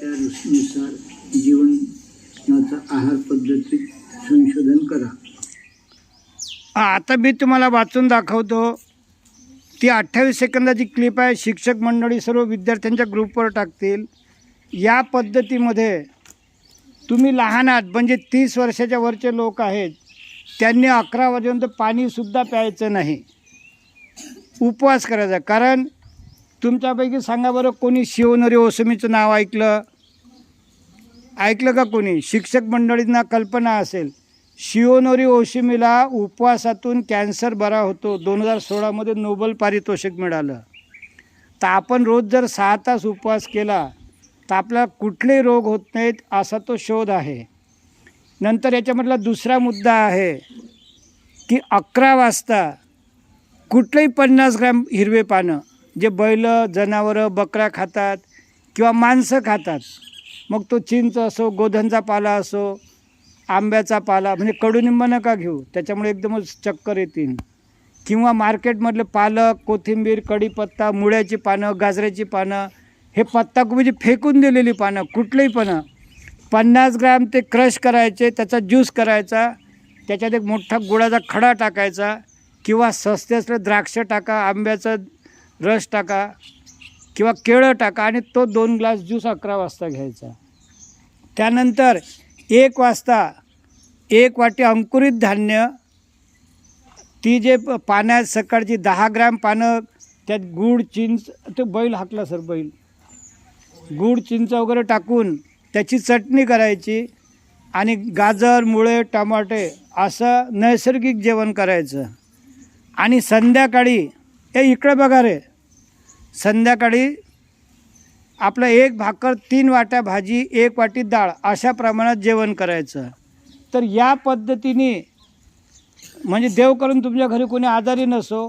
त्यानुसार जीवनाचा आहार पद्धतीत संशोधन करा. आता मी तुम्हाला वाचून दाखवतो. ती अठ्ठावीस सेकंदाची क्लिप आहे. शिक्षक मंडळी सर्व विद्यार्थ्यांच्या ग्रुपवर टाकतील. या पद्धतीमध्ये तुम्ही लहान आहात म्हणजे तीस वर्षाच्या वरचे लोक आहेत. त्यांनी अकरा वाजेपर्यंत पाणीसुद्धा प्यायचं नाही. उपवास करायचा. कारण तुमच्यापैकी सांगा बरं कोणी शिवनरी ओसमीचं नाव ऐकलं ऐकलं का कोणी? शिक्षक मंडळींना कल्पना असेल. शिओनोरी ओशिमीला उपवासातून कॅन्सर बरा होतो. दोन हजार सोळामध्ये नोबल पारितोषिक मिळालं. तर आपण रोज जर सहा तास उपवास केला तर आपल्याला कुठलेही रोग होत नाहीत असा तो शोध आहे. नंतर याच्यामधला दुसरा मुद्दा आहे की अकरा वाजता कुठलंही पन्नास ग्रॅम हिरवे पानं जे बैलं जनावरं बकऱ्या खातात किंवा माणसं खातात मग तो चिंच असो गोधनचा पाला असो आंब्याचा पाला म्हणजे कडुनिंब नका घेऊ. त्याच्यामुळे एकदमच चक्कर येतील. किंवा मार्केटमधले पालक कोथिंबीर कढीपत्ता मुळ्याची पानं गाजऱ्याची पानं हे पत्ताकोबीची फेकून दिलेली पानं कुठलंही पानं पन्नास ग्रॅम ते क्रश करायचे त्याचा ज्यूस करायचा त्याच्यात एक मोठा गुळाचा खडा टाकायचा किंवा सस्ते असले द्राक्ष टाका आंब्याचा रस टाका किंवा केळं टाका आणि तो दोन ग्लास ज्यूस अकरा वाजता घ्यायचा. त्यानंतर एक वाजता एक वाटी अंकुरित धान्य ती जे प- पाण्यात सकाळची दहा ग्रॅम पानं त्यात गूळ चिंच ते बैल हाकला सर बैल. गूळ चिंच वगैरे टाकून त्याची चटणी करायची आणि गाजर मुळे टमाटे असं नैसर्गिक जेवण करायचं. आणि संध्याकाळी ए इकडे बघा रे संध्याकाळी आपलं एक भाकर तीन वाट्या भाजी एक वाटी डाळ अशा प्रमाणात जेवण करायचं. तर या पद्धतीने म्हणजे देव करून तुमच्या घरी कोणी आजारी नसो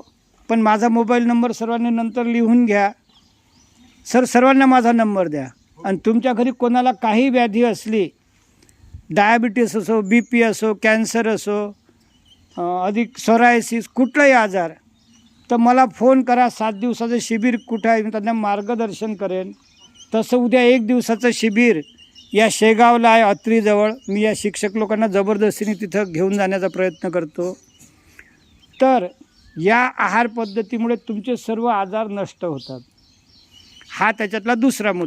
पण माझा मोबाईल नंबर सर्वांनी नंतर लिहून घ्या. सर सर्वांना माझा नंबर द्या. आणि तुमच्या घरी कोणाला काही व्याधी असली डायबिटीस असो बी पी असो कॅन्सर असो अधिक सोरायसिस कुठलाही आजार तर मला फोन करा सात दिवसाचं शिबिर कुठं आहे मी त्यांना मार्गदर्शन करेन. तसं उद्या एक दिवसाचं शिबिर या शेगावला आहे अत्रीजवळ. मी या शिक्षक लोकांना जबरदस्तीने तिथं घेऊन जाण्याचा प्रयत्न करतो. तर या आहार पद्धतीमुळे तुमचे सर्व आजार नष्ट होतात. हा त्याच्यातला दुसरा मुद्दा.